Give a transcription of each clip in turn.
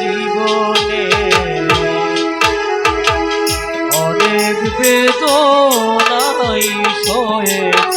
জীবনে। অনেক বেদনাই সয়েছ।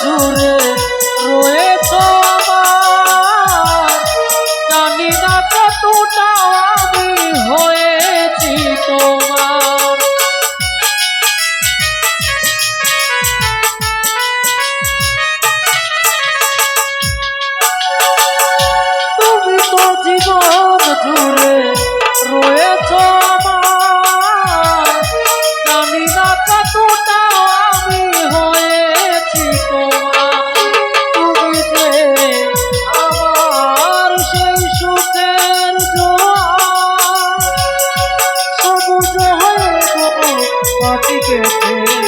জুড়ে মাটি কেটে